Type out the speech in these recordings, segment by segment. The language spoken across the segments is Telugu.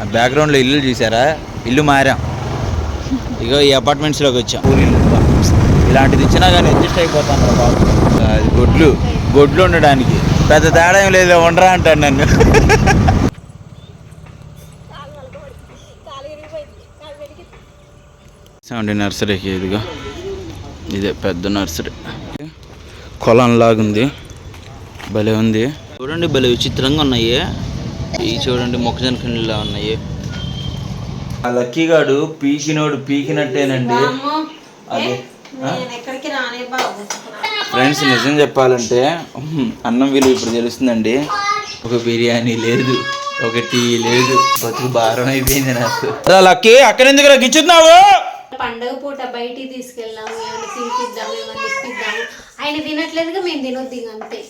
ఆ బ్యాక్గ్రౌండ్లో ఇల్లు చూసారా? ఇల్లు మారాం. ఇగో ఈ అపార్ట్మెంట్స్లోకి వచ్చాం. ఊరిల్లు ఇలాంటిది ఇచ్చినా కానీ అడ్జస్ట్ అయిపోతాను రా బాబు. అది గొడ్లు. గొడ్లు ఉండడానికి. పెద్ద తేడా ఏం లేదు ఉండరా అంటాను నన్ను. సెవెంటీ నర్సరీకి ఇదిగా. ఇదే పెద్ద నర్సరీ కొలం లాగుంది భలే ఉంది. చూడండి భలే విచిత్రంగా ఉన్నాయి. ఇవి చూడండి మొక్కజొన్న కిండిలా ఉన్నాయి. ఆ లక్కీగాడు పీకినోడు పీకినట్టేనండి. అదే ఎక్కడికి రానే బాబు. ఫ్రెండ్స్ నిజం చెప్పాలంటే అన్నం విలువ ఇప్పుడు తెలుస్తుందండి. ఒక బిర్యానీ లేదు ఒక టీ లేదు బతుకు భారం అయిపోయింది నాకు. లక్కీ అక్కడ ఎందుకు గిచ్చుతున్నావు? పండగ పూట బయటికి తీసుకెళ్ళాము ఏమైనా తినిపిద్దాము ఏమైనా తిప్పిద్దాము ఆయన తినట్లేదుగా మేము తినొద్దు అంతే.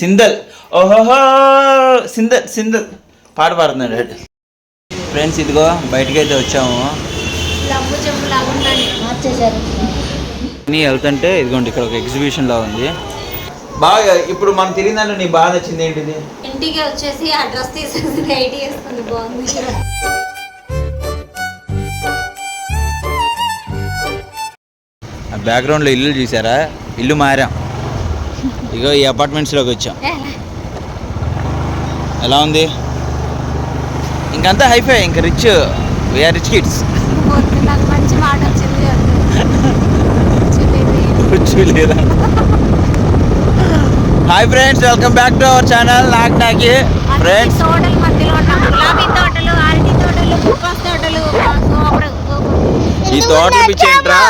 సిందల్ ఓహోహో సిందల్ సిందల్ పాట పాడుతున్నాడు ఫ్రెండ్స్ ఇదిగో బయటకి అయితే వచ్చాము నీ వెళ్తుంటే ఇదిగోండి ఇక్కడ ఒక ఎగ్జిబిషన్ లా ఉంది. బాగా ఇప్పుడు మనం తిరిగిన దాంట్లో నీ బాగా నచ్చింది ఏంటిది? ఇంటికి వచ్చేసి ఆ డ్రెస్ తీసేసి నైట్ వేసుకుంది బాగుంది. బ్యాక్గ్రౌండ్లో ఇల్లు చూసారా? ఇల్లు మారాం. ఇగో ఈ అపార్ట్మెంట్స్లోకి వచ్చాం. ఎలా ఉంది? ఇంకంతా హైఫై ఇంకా rich we are rich kids లేదా hi friends welcome back to our channel నాకు నాకి ఫ్రెండ్స్ ఈ తోటలు పిచ్చి ఏంట్రా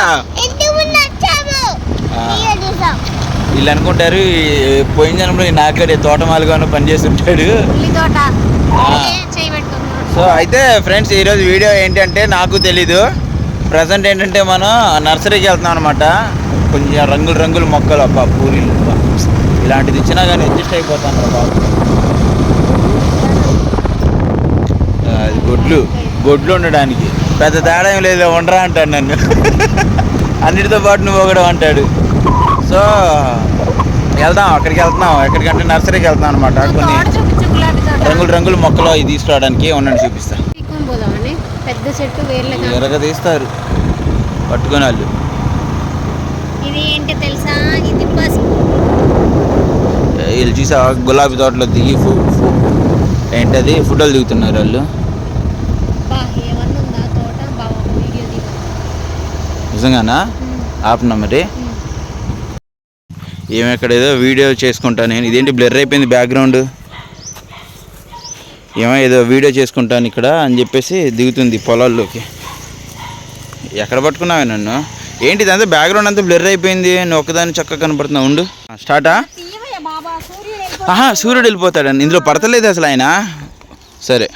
ఆ, వీళ్ళు అనుకుంటారు పోయిన జనంలో ఈ నాగడి తోటమాలుగాను పనిచేసి ఉంటాడు సో అయితే ఫ్రెండ్స్ ఈరోజు వీడియో ఏంటంటే నాకు తెలీదు. ప్రజెంట్ ఏంటంటే మనం నర్సరీకి వెళ్తున్నాం అనమాట కొంచెం రంగులు రంగుల మొక్కలు అబ్బా పూరీలు. ఇలాంటిది ఇచ్చినా కానీ అడ్జస్ట్ అయిపోతాను బాబు. అది గొడ్లు. గొడ్లు ఉండడానికి. పెద్ద తేడా ఏం లేదు ఉండరా అంటాడు నన్ను. అన్నిటితో పాటు నువ్వు ఒకడు అంటాడు. సో వెళ్దాం అక్కడికి వెళ్తున్నాం. ఎక్కడికంటే నర్సరీకి వెళ్తున్నాం అనమాట కొన్ని రంగులు రంగుల మొక్కలు అవి తీసుకురావడానికి ఉండండి చూపిస్తా. పెద్ద చెట్టు ఎరగ తీస్తారు. పట్టుకొని వాళ్ళు ఇది ఏంటి తెలుసా? ఇది పసుపు. వీళ్ళు చూసా గులాబీ తోటలో దిగి ఏంటది? ఫోటోలు దిగుతున్నారు వాళ్ళు. నిజంగానా? ఆపనా మరి? ఏమి ఇక్కడ ఏదో వీడియో చేసుకుంటా నేను. ఇదేంటి బ్లర్ అయిపోయింది బ్యాక్గ్రౌండ్? ఏమో ఏదో వీడియో చేసుకుంటాను ఇక్కడ అని చెప్పేసి దిగుతుంది పొలాల్లోకి. ఎక్కడ పట్టుకున్నావే నన్ను? ఏంటి ఇదంతా బ్యాక్గ్రౌండ్ అంతా బ్లర్ అయిపోయింది? నువ్వు ఒక్కదాన్ని చక్కగా కనపడుతున్నావు ఉండు. స్టార్టా? ఆహా సూర్యుడు వెళ్ళిపోతాడండి ఇందులో పడతలేదు అసలు ఆయన. సరే.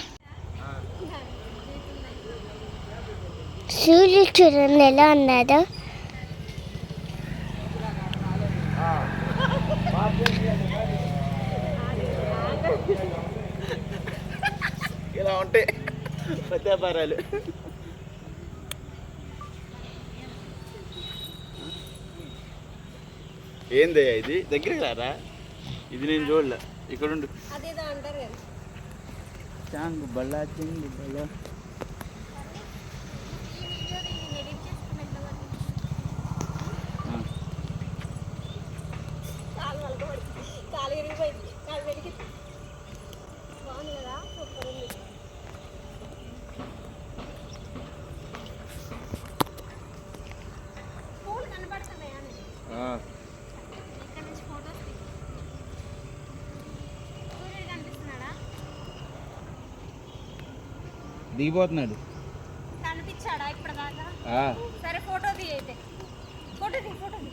సూర్యుడు చూడండి ఎలా ఉన్నాడో. ఇలా ఉంటాయి ప్రత్యాపారాలు ఏందయ్యా ఇది? దగ్గరికి రారా? ఇది నేను చూడలే. ఇక్కడ ఉండు. అదేదో అంటారు కదా. చాంగ్ బల్లా చింగ్ బల్లా కాలు విరిగిపోయింది కాలు వెలిగి బాగుంది కదా సూపర్ ఉంది పూలు కనపడుతున్నాయా ఇక్కడ నుంచి ఫోటోస్ సూర్యుడు కనిపిస్తున్నాడా దిగిపోతున్నాడు. కనిపించాడా ఇప్పుడు దాకా ఆ, సరే ఫోటో తీ అయితే. ఫోటో తీ ఫోటో తీ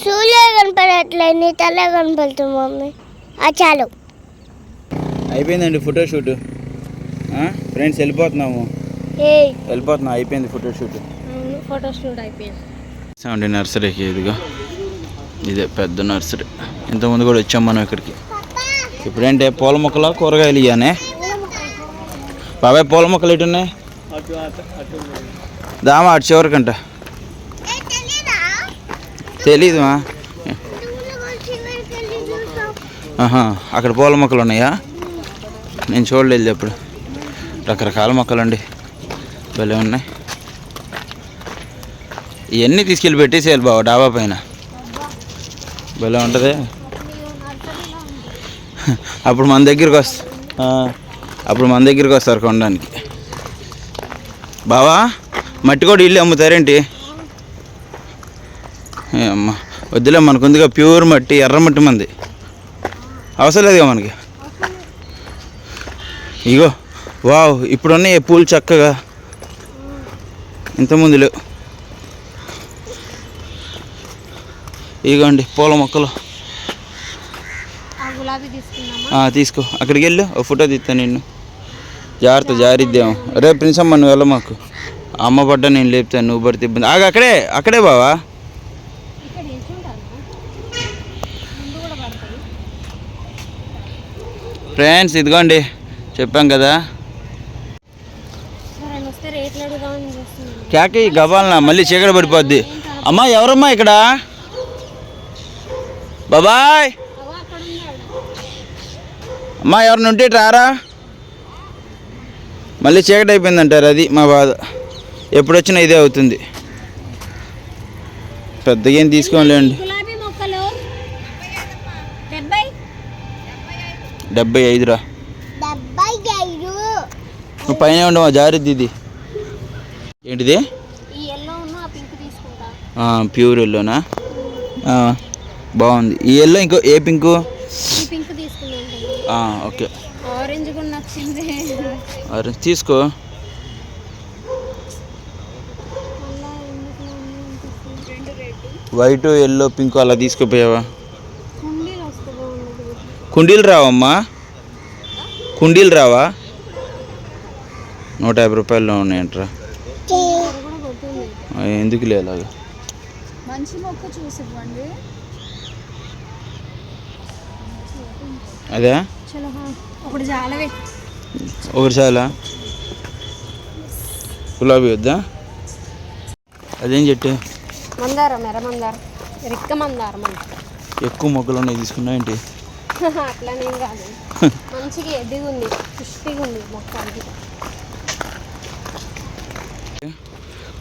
సూర్యుడు కనపడట్లేదు నీ తల కనపడుతుంది మమ్మీ. ఆ చాలు. అయిపోయిందండి ఫోటో షూట్. ఫ్రెండ్స్ వెళ్ళిపోతున్నాము. ఏ వెళ్ళిపోతున్నాం అయిపోయింది ఫోటో షూట్. ఫోటో షూట్ అయిపోయింది. సెవెంటీ నర్సరీకి ఇదిగో. ఇదే పెద్ద నర్సరీ. ఇంతకుముందు కూడా వచ్చాం మనం ఇక్కడికి. ఇప్పుడేంటే పూల మొక్కలు కూరగాయలు ఇయ్యానే? బాబాయ్ పూల మొక్కలు ఎటు ఉన్నాయి దామా అటు చివరికంట. తెలీదుమా? ఆహా అక్కడ పూల మొక్కలు ఉన్నాయా? నేను చూడలేదు ఎప్పుడు. రకరకాల మొక్కలు అండి భలే ఉన్నాయి. ఇవన్నీ తీసుకెళ్ళి పెట్టేసేయాలి బాబు డాబా పైన. భలే ఉంటుంది. అప్పుడు మన దగ్గరికి వస్తా. అప్పుడు మన దగ్గరికి వస్తారు కొనడానికి. బావా మట్టి కూడా ఇల్లు అమ్ముతారేంటి? ఏ అమ్మ వద్దులే మనకు ఉందిగా ప్యూర్ మట్టి ఎర్ర మట్టి మంది. అవసరం లేదుగా మనకి. ఇగో వావ్ ఇప్పుడున్నాయి పూలు చక్కగా. ఇంతకుముందు లేవు ఇగోండి పూల మొక్కలు ఆ గులాబీ తీసుకున్నామా ఆ, తీసుకో. అక్కడికి వెళ్ళు ఒక ఫోటో తీస్తాను నిన్ను. జాగ్రత్త జారిద్దాం. రే ప్రిన్స్ అమ్మ నువ్వు వెళ్ళ మాకు అమ్మ పడ్డ నేను లేపుతాను నువ్వు పడితే ఇబ్బంది. ఆగ అక్కడే అక్కడే బావా. ఫ్రెండ్స్ ఇదిగోండి. చెప్పాం కదా. ఈ గవ్వాలనా? మళ్ళీ చీకటి పడిపోద్ది. అమ్మా ఎవరమ్మా ఇక్కడ? బాబాయ్! అమ్మా ఎవరిని ఉంటే రారా మళ్ళీ చీకటి అయిపోయిందంటారు అది మా బాధ. ఎప్పుడు వచ్చినా ఇదే అవుతుంది. పెద్దగా ఏం తీసుకోలేండి. గులాబీ మొక్కలు. డెబ్బై. ఐదురా నువ్వు పైన ఉండవా జారిద్ది ఇది. ఏంటిది? ప్యూర్ ఎల్లోనా బాగుంది. ఈ ఎల్లో ఇంకో ఏ పింకు ఓకే. ఆరెంజ్ కూడా నచ్చింది అరే తీసుకో. వైట్ ఎల్లో పింక్ అలా తీసుకుపోయావా? కుండీలు రావమ్మా. కుండీలు రావా? నూట యాభై రూపాయల్లో ఉన్నాయంట్రా. ఎందుకు లేలాగా మంచి మొక్క చూసి ఇవ్వండి అదే. ఒకటి చాలా? గులాబీ వద్దా? అదేం చెట్టు? మందారం ఎర్ర మందారం. రిక్క మందారం అంట ఎక్కువ మొక్కలు ఉన్నాయి తీసుకున్నా ఏంటి? అట్లనేం కాదు. మంచిగా పుష్టిగా ఉంది మొక్క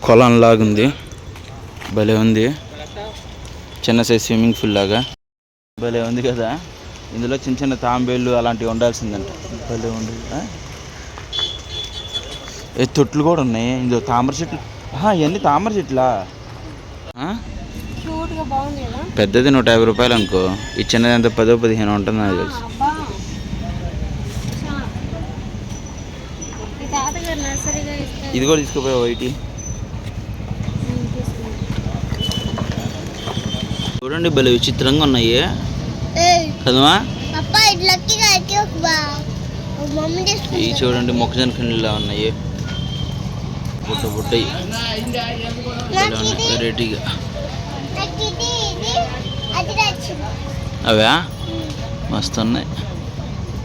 కొలం లాగుంది భలే ఉంది. చిన్న సైజ్ స్విమ్మింగ్ పూల్ లాగా. భలే ఉంది కదా? ఇందులో చిన్న చిన్న తాంబేళ్ళు అలాంటివి ఉండాల్సిందంట. భలే ఉంది. ఆ? ఏ తొట్లు కూడా ఉన్నాయి. ఇందులో తామర చెట్లు. ఇవన్నీ తామర చెట్లా? ఆ? క్యూట్గా బాగుంది కదా? పెద్దది నూట యాభై రూపాయలు అనుకో. ఈ చిన్నది ఎంత? పదో పదిహేను ఉంటుంది నాకు తెలుసు. ఇది కూడా తీసుకుపోయావు వైటి. చూడండి భలే విచిత్రంగా ఉన్నాయి. మమ్మీ ఇవి చూడండి మొక్కజొన్న కిండిలా ఉన్నాయి. బుట్ట బుట్టయి వెరైటీగా అవా? మస్తు ఉన్నాయి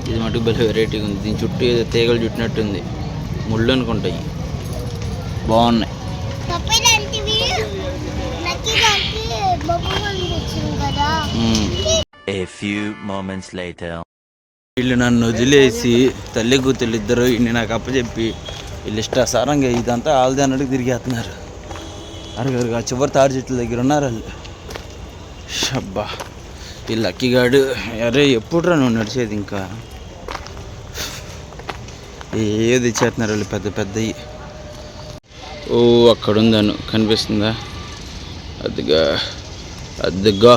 ఇది మటుకు భలే వెరైటీగా ఉంది. దీని చుట్టూ ఏదో తీగలు చుట్టినట్టుంది. ముళ్ళు అనుకుంటాయి బాగున్నాయి పప్పా ఇలాంటివి నక్కి దానికి బొమ్మ తెచ్చింది కదా మ్మ్. A few moments later. వీళ్ళు నన్ను వదిలేసి తల్లి కూతుళ్ళు ఇద్దరు ఇన్ని నాకు అప్పచెప్పి వీళ్ళు ఇష్టాసారంగా ఇదంతా ఆల్దే అన్నట్టు తిరిగేస్తున్నారు. అరగరుగా చివరి తాడు చెట్ల దగ్గర ఉన్నారు వాళ్ళు. షబ్బా ఈ లక్కీగాడు అరే ఎప్పుడురా నువ్వు నడిచేది ఇంకా? ఏది ఇచ్చేస్తున్నారు వాళ్ళు పెద్ద పెద్దవి ఓ అక్కడ ఉందను కనిపిస్తుందా? అదిగా అదిగా.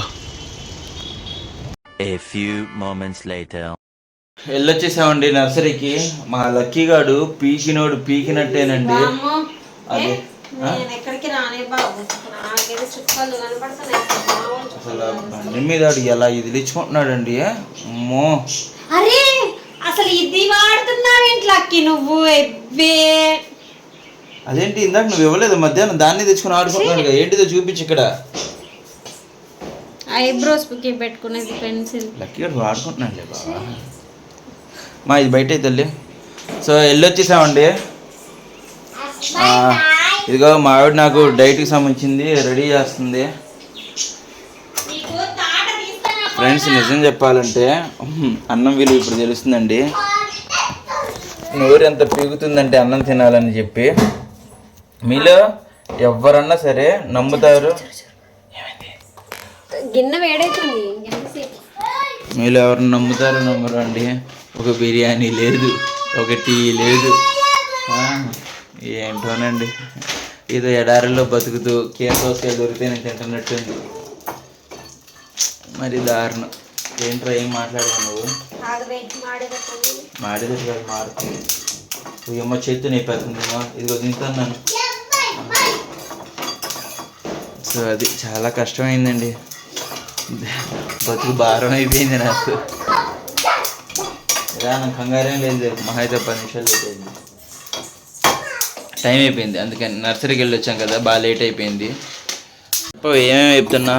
A few moments later. వెళ్ళొచ్చేసామండి నర్సరీకి. మా లక్కీ గాడు పీకినోడు పీకినట్టేనండి. అదే. ఎక్కడికి రానే బాబు. చుక్కలు అసలు బండి మీద ఎలా ఇదిలించుకుంటున్నాడండి అమ్మో. అరే అసలు ఇది వాడుతున్నావేంటి లక్కి నువ్వు? ఎవ్వే అదేంటి ఇందాక నువ్వు ఇవ్వలేదు మధ్యాహ్నం దాన్ని తెచ్చుకుని ఆడుకుంటున్నాడు. ఏంటిదో చూపించు ఇక్కడ. ఐబ్రోస్కి పెట్టుకునేది పెన్సిల్ లక్కీ గారు బాబా మా ఇది బయట తల్లి. సో వెళ్ళొచ్చేసామండి వచ్చేసామండి ఇదిగో మా ఆవిడ నాకు డైట్కి సంబంధించింది రెడీ చేస్తుంది. ఫ్రెండ్స్ నిజం చెప్పాలంటే అన్నం విలువ ఇప్పుడు తెలుస్తుందండి. నోరు ఎంత పీగుతుందంటే అన్నం తినాలని చెప్పి. మీలో ఎవరన్నా సరే నమ్ముతారు. గిన్నె వేడైతుంది ఎంతసేపు? మీలో ఎవరు నమ్ముతారో నమ్మరు అండి ఒక బిర్యానీ లేదు ఒక టీ లేదు. ఏంటోనండి. ఏదో ఎడారిలో బతుకుతూ కేర్ దోసకాయ దొరికితే నేను తింటున్నట్టుంది. మరి దారుణం. ఏంట్రా ఏం మాట్లాడావు నువ్వు? మాడేది కాదు మారుతుంది అమ్మ చేతి నేపేస్తుందేమో. ఇదిగో తింటున్నాను సో అది చాలా కష్టమైందండి. బతుకు భారం అయిపోయింది నాకు. ఇలా నాకు కంగారేం లేదు మహా అయితే పది నిమిషాలు లేట్ అయింది టైం అయిపోయింది అందుకని నర్సరీకి వెళ్ళి వచ్చాం కదా బాగా లేట్ అయిపోయింది. ఏమేమి చెప్తున్నా?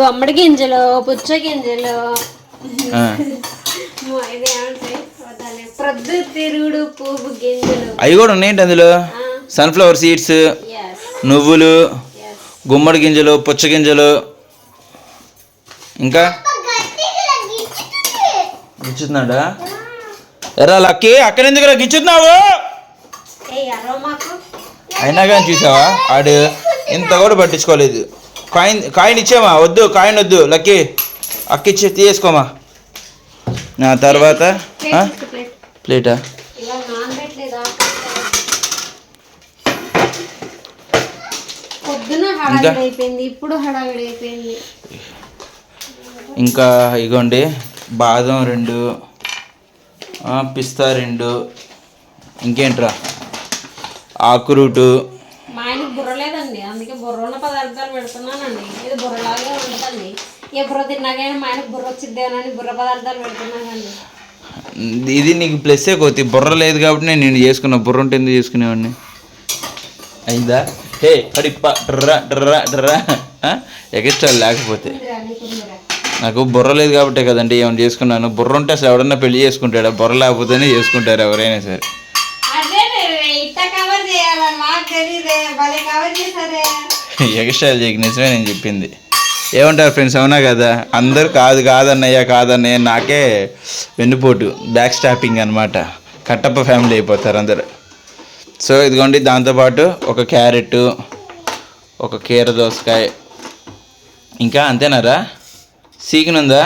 గుమ్మడి గింజలు పుచ్చ గింజలు. అవి కూడా ఉన్నాయండి అందులో? సన్ఫ్లవర్ సీడ్స్ నువ్వులు గుమ్మడి గింజలు పుచ్చ గింజలు. ఇంకా? గిచ్చుతున్నాడా? ఎరా లక్కీ అక్కడ ఎందుకు గిచ్చుతున్నావు? అయినా కానీ చూసావా? ఆడు ఇంత కూడా పట్టించుకోలేదు. కాయిన్ కాయిన్ ఇచ్చామా? వద్దు కాయిన్ వద్దు. లక్కీ అక్క ఇచ్చి తీసుకోమా నా తర్వాత? ప్లేట్ ఇప్పుడు హడావిడి అయిపోయింది. ఇంకా ఇగోండి బాదం రెండు పిస్తా రెండు ఇంకేంట్రా? ఆకురూటు మా ఆయనకు బుర్ర లేదండి అందుకే బుర్ర ఉన్న పదార్థాలు పెడుతున్నానండి. ఇది బుర్రలాగే ఉంటుంది ఏ బుర్ర తిన్నాకైనా మా ఆయనకు బుర్ర వచ్చిద్దేమని బుర్ర పదార్థాలు పెడుతున్నానండి. ఇది నీకు ప్లస్సే కోతి బుర్ర లేదు కాబట్టి నేను నేను చేసుకున్నా బుర్ర ఉంటే ఎందుకు చేసుకునేవాడిని? అయిందా? హే కడిప్ప డ్రా డ్రా డ్రా ఎక్స్ట్రా లేకపోతే. నీకు బుర్ర లేదు కాబట్టే కదండి ఏమైనా చేసుకున్నాను. బుర్ర ఉంటే అసలు ఎవడన్నా పెళ్ళి చేసుకుంటాడా? బుర్ర లేకపోతేనే చేసుకుంటారు ఎవరైనా సరే. ఎక్స్ట్రా చేయక నిజమే నేను చెప్పింది. ఏమంటారు ఫ్రెండ్స్ అవునా కదా? అందరూ కాదు కాదన్నయ్య కాదన్నయ్య నాకే వెన్నుపోటు బ్యాక్ స్టాపింగ్ అనమాట కట్టప్ప ఫ్యామిలీ అయిపోతారు అందరు. సో ఇదిగోండి దాంతోపాటు ఒక క్యారెట్ ఒక కీర దోసకాయ. ఇంకా అంతేనారా? సీకినుందా?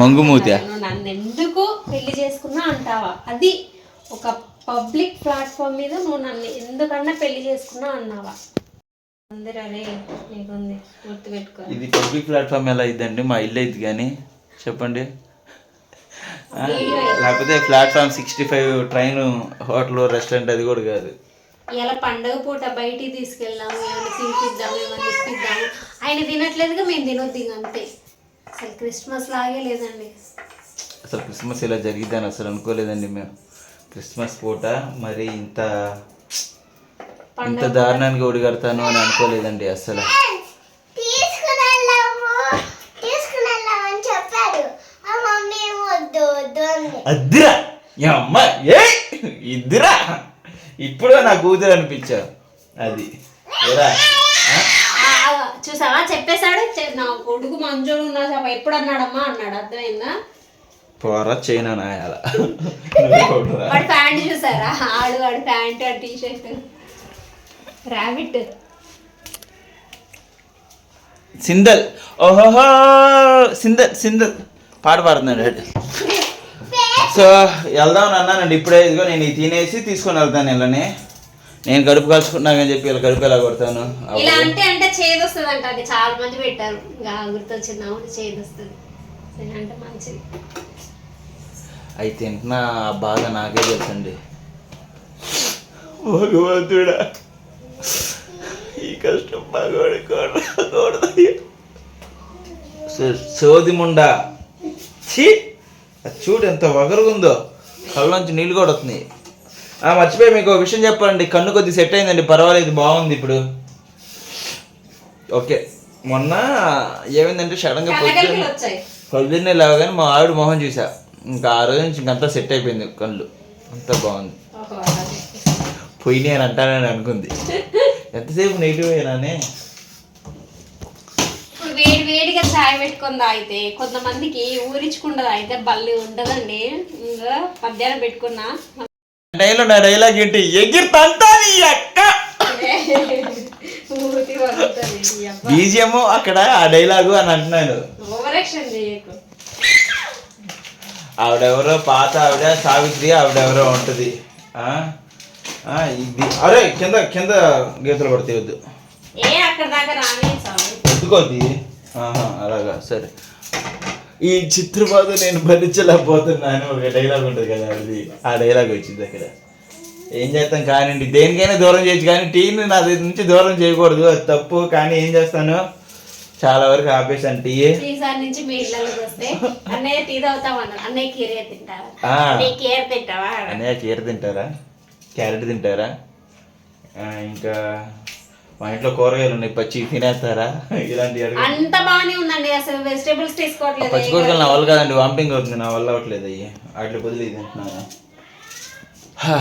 మొంగమూతి నన్ను ఎందుకు పెళ్ళి చేసుకున్నా అంటావా? అది ఒక పబ్లిక్ ప్లాట్ఫామ్ మీద నువ్వు నన్ను ఎందుకన్నా పెళ్ళి చేసుకున్నా అన్నావా? ఇది పబ్లిక్ ప్లాట్ఫామ్ ఎలా అయిద్దండి? మా ఇల్లు అయింది కానీ. చెప్పండి. లేకపోతే platform sixty five train hotel restaurant అది కూడా కాదు. ఇలా పండగ పూట బయటికి తీసుకెళ్ళాము ఏమైనా తినిపిద్దాము ఏమైనా ఇప్పిద్దాము ఆయన తినట్లేదుగా మేము తినొద్దు ఇంక అంతే. అసలు క్రిస్మస్ లాగే లేదండి. అసలు క్రిస్మస్ ఇలా జరిగిద్దని అసలు అనుకోలేదండి మేము. క్రిస్మస్ పూట మరి ఇంత ఇంత దారుణానికి ఒడిగడతాను అని అనుకోలేదండి అసలు. తీసుకుని వెళ్ళాము తీసుకుని వెళ్ళామని చెప్పాడు. ఆ మమ్మీ ఏమో వద్దు వద్దు అంది. అద్దిరా ఏ అమ్మ ఏ ఇద్దిరా. ఇప్పుడు నా కూతురు అనిపించావు అది. చూసావా? చెప్పేశాడు. నా కొడుకు మంచోడు ఉన్నా చెప్ప ఎప్పుడు అన్నాడమ్మా అన్నాడు. అర్థమైందా? పోరా చైనా నాయాల వాడి ప్యాంట్ చూసారా? ఆడు వాడి ప్యాంట్ ఆ టీ షర్ట్ ర్యాబిట్ సిందల్. ఓహోహో! సిందల్ సిందల్. పాట పాడుతున్నాడు. సో వెళ్దాం అని అన్నానండి. ఇప్పుడే ఇదిగో నేను ఇది తినేసి తీసుకొని వెళ్తాను ఇళ్ళని. నేను కడుపు కలుసుకున్నానని చెప్పి ఇలా కడుపు ఎలా కొడతాను? ఇలా అంటే అంటే చేదు వస్తుంది అంట అది చాలా మంది పెట్టారు. ఇంకా గుర్తొచ్చింది. అవును చేదు వస్తుంది అంటే మంచిది. అయి తింటున్నా బాధ నాకే తెలుసండి. భగవంతుడా ఈ కష్టం బాగోడుకోకూడదు సోది ముండా. ఛీ! అది చూడు ఎంత వగరుగుందో. కళ్ళలోంచి నీళ్ళు కూడా వస్తున్నాయి. ఆ, మర్చిపోయి మీకు ఒక విషయం చెప్పండి కన్ను కొద్ది సెట్ అయిందండి. పర్వాలేదు బాగుంది ఇప్పుడు. ఓకే. మొన్న ఏమైందంటే సడన్గా పొద్దున్న పొద్దున్నే లేవగానే మా ఆవిడ మొహం చూసా. ఇంకా ఆ రోజు నుంచి ఇంకంతా సెట్ అయిపోయింది కళ్ళు. అంతా బాగుంది. పోయినాయి అని అంటానని అనుకుంది. ఎంతసేపు నెగిటివ్ అయినానే వేడిగా చాయ్ పెట్టుకొని తాగితే కొంతమందికి ఊరించకుండా తాగితే బల్లి ఉండదండి ఇంకా మధ్యాహ్నం పెట్టుకున్నా. డైలాగ్ నా డైలాగ్ ఏంటి? ఎగిరితంతాది అక్క. బీజిఎం అక్కడ ఆ డైలాగు అని అంటున్నాను ఓవరాక్షన్ చేయకు. ఆవిడెవరో పాత ఆవిడ సావిత్రి ఆవిడెవరో ఉంటది. ఇది. అరే కింద కింద గీతలు పడితే వద్దు ఎందుకోద్ది అలాగా సరే. ఈ చిత్రబాధ నేను భరించలేకపోతున్నాను ఒక డైలాగ్ ఉంటుంది కదా అది. ఆ డైలాగ్ వచ్చింది అక్కడ. ఏం చేస్తాం కానివ్వండి దేనికైనా దూరం చేయొచ్చు కానీ టీని నా దగ్గర నుంచి దూరం చేయకూడదు అది తప్పు. కానీ ఏం చేస్తాను? చాలా వరకు ఆపేసాను టీ. ఈసారి నుంచి మీ ఇళ్ళకి వస్తే అన్నయ్య టీ అన్నయ్య కీరే తింటావా? ఆ. అన్నయ్య కీర తింటావా? అన్నయ్య కీర తింటారా? క్యారెట్ తింటారా? ఇంకా మా ఇంట్లో కూరగాయలు ఉన్నాయి పచ్చి తినేస్తారా? ఇలాంటి అంత బాగానే ఉందండి అసలు వెజిటేబుల్స్ తీసుకోవట్లేదు. పచ్చి కూరగాయలు నా వల్ల కాదండి వామిటింగ్ అవుతుంది నా వల్ల అవ్వట్లేదు అయ్యి. వాటి బదులు ఇది తింటున్నాను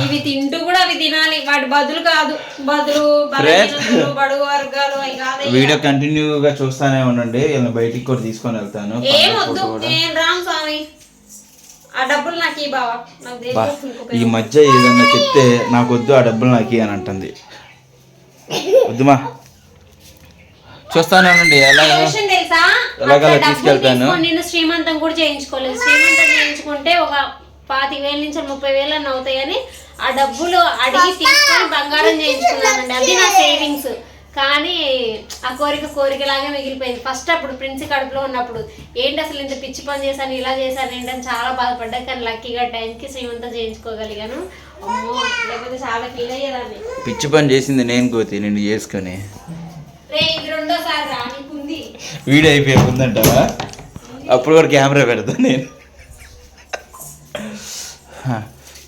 ఇవి తింటూ కూడా అవి తినాలి వాటి బదులు కాదు. బదులు బడుగు వర్గాలు వీడియో కంటిన్యూగా చూస్తానే ఉండండి వీళ్ళని బయటికి కూడా తీసుకొని వెళ్తాను. ఏం వద్దు. నేను రాను స్వామి. ఆ డబ్బులు నాకు ఈ బావా. ఈ మధ్య ఏదన్నా చెప్తే నాకు వద్దు ఆ డబ్బులు నాకు ఇయ్యి" అని అంటుంది. వద్దుమా? చూస్తానే ఉండండి ఎలా విషయం తెలుసా? ఎలాగలా అట్లా డబ్బులు తీసుకెళ్తాను. నేను శ్రీమంతం కూడా చేయించుకోలేదు. శ్రీమంతం చేయించుకుంటే ఒక పాతిక వేల నుంచి ముప్పై వేలు అని అవుతాయని ఆ డబ్బులు అడిగి తీసుకొని బంగారం చేయించుకున్నానండి. అది నా సేవింగ్స్. కానీ ఆ కోరిక కోరికలాగే మిగిలిపోయింది. ఫస్ట్ అప్పుడు ప్రిన్స్ కడుపులో ఉన్నప్పుడు ఏంటి అసలు ఇంత పిచ్చి పని చేశాను ఇలా చేశాను ఏంటని చాలా బాధపడ్డా. కానీ లక్కీగా టైంకి శ్రీమంతం చేయించుకోగలిగాను. అమ్మో లేకపోతే చాలా ఫీల్ అయ్యేదాన్ని. పిచ్చి పని చేసింది నేను కోతి నిన్ను చేసుకొని. రెండోసారి రానికుంది వీడియో అప్పుడు కూడా కెమెరా పెడతా నేను.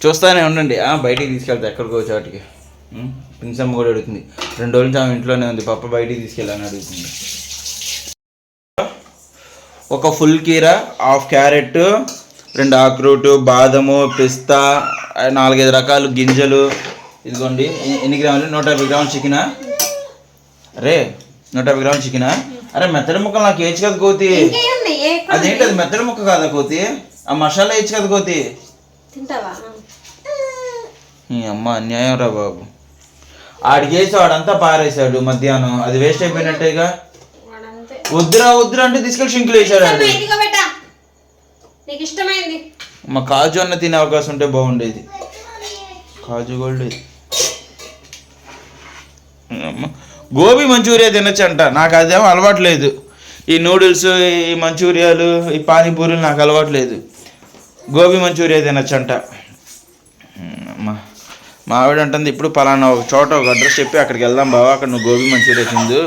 చూస్తానే ఉండండి. బయటికి తీసుకెళ్తా ఎక్కడికో చోటికి. ఉం? పిన్సమ్మ కూడా అడుగుతుంది. రెండు రోజులు ఆమె ఇంట్లోనే ఉంది పప్ప బయటికి తీసుకెళ్ళని అడుగుతుంది. ఒక ఫుల్ కీర హాఫ్ క్యారెట్ రెండు ఆక్రూట్ బాదము పిస్తా నాలుగైదు రకాలు గింజలు. ఇదిగోండి ఎన్ని గ్రాములు? నూట యాభై గ్రాములు చికెనా? అరే నూట యాభై గ్రాములు చికెనా? అరే మెత్తడి ముక్కలు నాకు వేయచ్చు కదా కోతి. అదేంటి అది మెత్తడి ముక్క కాదా కోతి? ఆ మసాలా వేయచ్చు కదా కోతి. తింటావా? అమ్మ అన్యాయం రా బాబు. ఆడికేసి వాడంతా పారేశాడు మధ్యాహ్నం. అది వేస్ట్ అయిపోయినట్టేగా? వద్దురా వద్దురా అంటే తీసుకెళ్ళి షింకులు వేసాడు మా కాజు అన్న తినే అవకాశం ఉంటే బాగుండేది. కాజు గోల్డ్. గోబీ మంచూరియా తినచ్చంట. నాకు అదేమో అలవాటు లేదు. ఈ నూడిల్స్ ఈ మంచూరియాలు ఈ పానీపూరీలు నాకు అలవాటు లేదు. గోబీ మంచూరియా తినచ్చంట. అమ్మ. మా ఆవిడ అంటుంది ఇప్పుడు పలానా ఒక చోట ఒక అడ్రస్ చెప్పి అక్కడికి వెళ్దాం బావా అక్కడ నువ్వు గోబీ మంచూరియా తిందు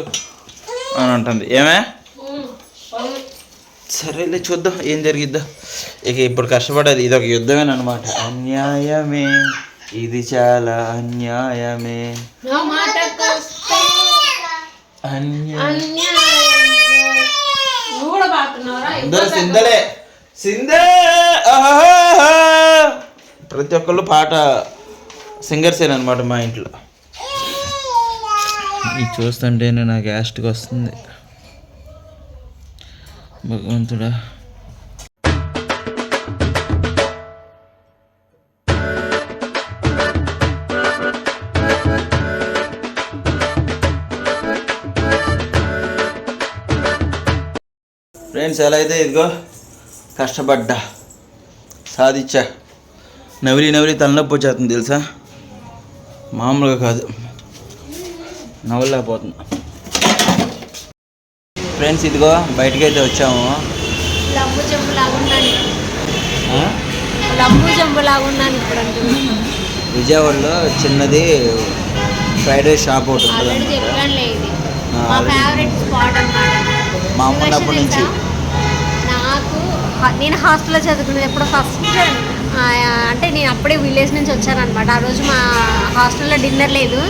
అని అంటుంది. ఏమే? సరేలే చూద్దాం ఏం జరిగిద్దా. ఇక ఇప్పుడు కష్టపడేది ఇది ఒక యుద్ధమేనమాట అన్యాయమే ఇది చాలా అన్యాయమే. సిందలే సిందే. ప్రతి ఒక్కళ్ళు పాట సింగర్స్ అనమాట మా ఇంట్లో. ఇది చూస్తుంటేనే నాకు యాస్ట్కి వస్తుంది. భగవంతుడా. ఫ్రెండ్స్ ఎలా అయితే ఇదిగో కష్టపడ్డా సాధించా. నవిలి నవిలి తలనొప్పి వచ్చేస్తుంది తెలుసా? మామూలుగా కాదు. నవ్వలేకపోతున్నా ఫ్రెండ్స్ ఇదిగో బయటికి అయితే వచ్చాము. లంబు జంబు లాగున్నాను ఆ? లంబు జంబు లాగున్నాను ఇప్పుడు అంటున్నాను విజయవాడలో చిన్నది ఫ్రైడ్ రైస్ షాప్ ఒకటి ఉంటుంది మా అమ్మ నుంచి. నాకు నేను హాస్టల్లో చదువుకునేది ఎప్పుడు ఫస్ట్ అంటే నేను అప్పుడే విలేజ్ నుంచి వచ్చానమాట ఆ రోజు మా హాస్టల్లో డిన్నర్ లేదు.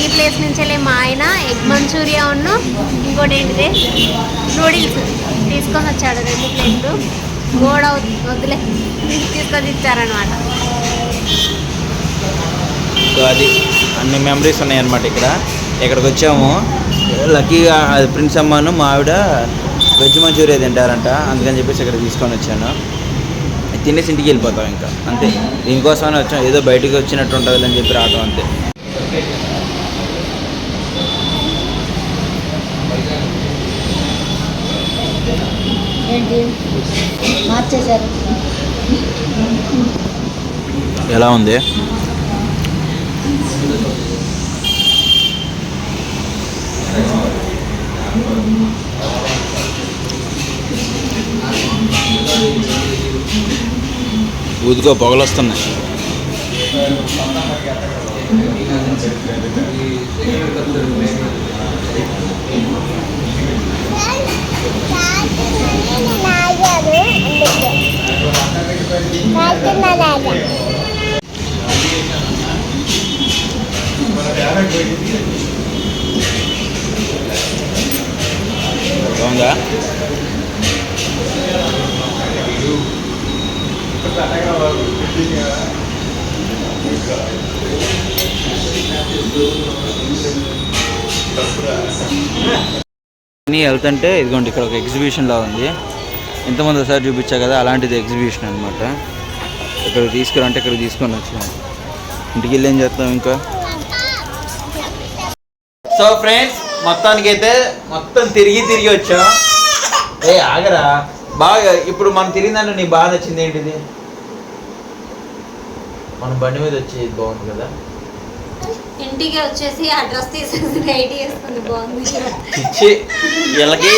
ఈ ప్లేస్ నుంచెలే మా ఆయన ఎగ్ మంచూరియా ఉన్న ఇంకోటి ఏంటిది? నూడిల్స్ తీసుకొని వచ్చాడు రెండు ప్లేట్లు. గోడ వద్దులే. తీసుకొని ఇచ్చారనమాట సో అది అన్ని మెమరీస్ ఉన్నాయన్నమాట ఇక్కడ. ఇక్కడికి వచ్చాము లక్కీగా అది ప్రిన్స్ అమ్మను మా ఆవిడ వెజ్ మంచూరియా తింటారంట. అందుకని చెప్పేసి ఇక్కడ తీసుకొని వచ్చాను. తినేసి ఇంటికి వెళ్ళిపోతాం ఇంకా అంతే. దీనికోసమనే వచ్చాం ఏదో బయటికి వచ్చినట్టు ఉంటుంది అని చెప్పి రావటం అంతే. ఎలా ఉంది? ఊదుకో పొగలొస్తున్నాయి. బాగుందా? వెళ్తుంటే ఇదిగోండి ఇక్కడ ఒక ఎగ్జిబిషన్ లా ఉంది. ఇంతమంది ఒకసారి చూపించా కదా అలాంటిది ఎగ్జిబిషన్ అనమాట ఇక్కడ తీసుకురంటే ఇక్కడ తీసుకొని వచ్చాను. ఇంటికి వెళ్ళి ఏం చేస్తాం ఇంకా? సో ఫ్రెండ్స్ మొత్తానికి అయితే మొత్తం తిరిగి తిరిగి వచ్చాం. ఏ ఆగరా. బాగా ఇప్పుడు మనం తిరిగిందంటే నీకు బాగా నచ్చింది ఏంటిది? మన బండి మీద వచ్చేది బాగుంది కదా? ఇంటికి వచ్చేసి ఆ డ్రెస్ తీసేసి నైట్ వేసుకుంది బాగుంది. ఇచ్చి వీళ్ళకి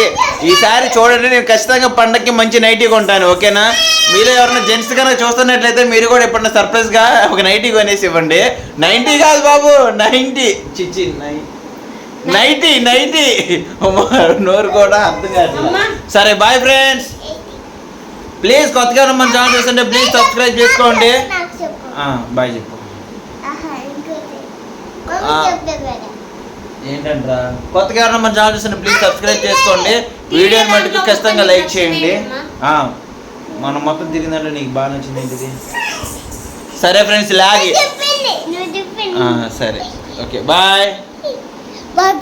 ఈసారి చూడండి నేను ఖచ్చితంగా పండక్కి మంచి నైటీ కొంటాను ఓకేనా? మీరు ఎవరైనా జెంట్స్ కనుక చూస్తున్నట్లయితే మీరు కూడా ఎప్పుడైనా సర్ప్రైజ్గా ఒక నైటీ కొనేసి ఇవ్వండి. నైన్టీ కాదు బాబు నైన్టీ చిచ్చి నై నైటీ నైటీ అమ్మా, నోరు కూడా అర్థం కాదు. సరే బాయ్ ఫ్రెండ్స్ ప్లీజ్ కొత్తగా మన ఛానల్ చూస్తుంటే ప్లీజ్ సబ్స్క్రైబ్ చేసుకోండి. బాయ్ చెప్పు. ఏంటంటారా కొత్తగా ఎవరైనా మన ఛానల్ చూస్తుంటే ప్లీజ్ సబ్స్క్రైబ్ చేసుకోండి. వీడియోని మటుకు ఖచ్చితంగా లైక్ చేయండి. మనం మొత్తం తిరిగిందంటే నీకు బాగా నచ్చింది ఏంటిది? సరే ఫ్రెండ్స్ లాగి సరే. Okay bye bye